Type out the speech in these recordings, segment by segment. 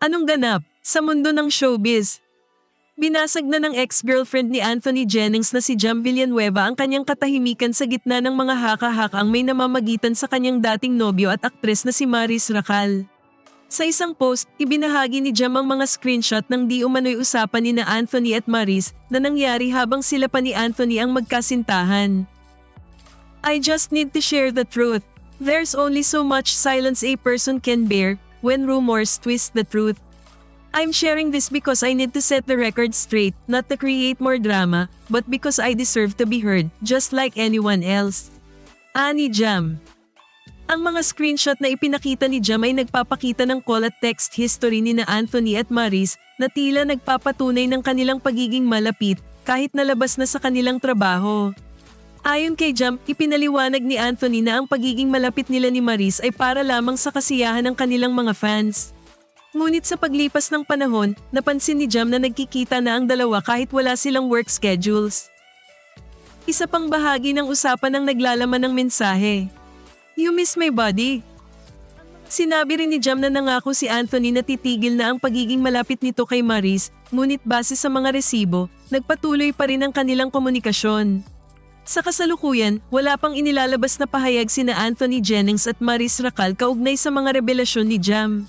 Anong ganap sa mundo ng showbiz? Binasag na ng ex-girlfriend ni Anthony Jennings na si Jam Villanueva ang kanyang katahimikan sa gitna ng mga haka-hakang may namamagitan sa kanyang dating nobyo at aktres na si Maris Racal. Sa isang post, ibinahagi ni Jam ang mga screenshot ng di umano'y usapan ni na Anthony at Maris na nangyari habang sila pa ni Anthony ang magkasintahan. I just need to share the truth. There's only so much silence a person can bear when rumors twist the truth. I'm sharing this because I need to set the record straight, not to create more drama, but because I deserve to be heard, just like anyone else. Ani Jam Ang mga screenshot na ipinakita ni Jam ay nagpapakita ng call at text history ni na Anthony at Maris na tila nagpapatunay ng kanilang pagiging malapit kahit nalabas na sa kanilang trabaho. Ayon kay Jam, ipinaliwanag ni Anthony na ang pagiging malapit nila ni Maris ay para lamang sa kasiyahan ng kanilang mga fans. Ngunit sa paglipas ng panahon, napansin ni Jam na nagkikita na ang dalawa kahit wala silang work schedules. Isa pang bahagi ng usapan ang naglalaman ng mensahe. You miss my body. Sinabi rin ni Jam na nangako si Anthony na titigil na ang pagiging malapit nito kay Maris, ngunit base sa mga resibo, nagpatuloy pa rin ang kanilang komunikasyon. Sa kasalukuyan, wala pang inilalabas na pahayag sina Anthony Jennings at Maris Racal kaugnay sa mga revelasyon ni Jam.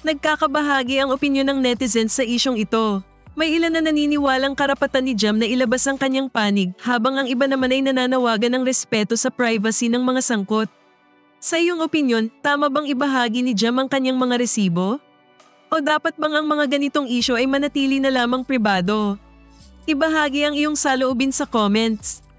Nagkakabahagi ang opinyon ng netizens sa isyong ito. May ilan na naniniwalang karapatan ni Jam na ilabas ang kanyang panig habang ang iba naman ay nananawagan ng respeto sa privacy ng mga sangkot. Sa iyong opinyon, tama bang ibahagi ni Jam ang kanyang mga resibo? O dapat bang ang mga ganitong isyo ay manatili na lamang pribado? Ibahagi ang iyong saloobin sa comments.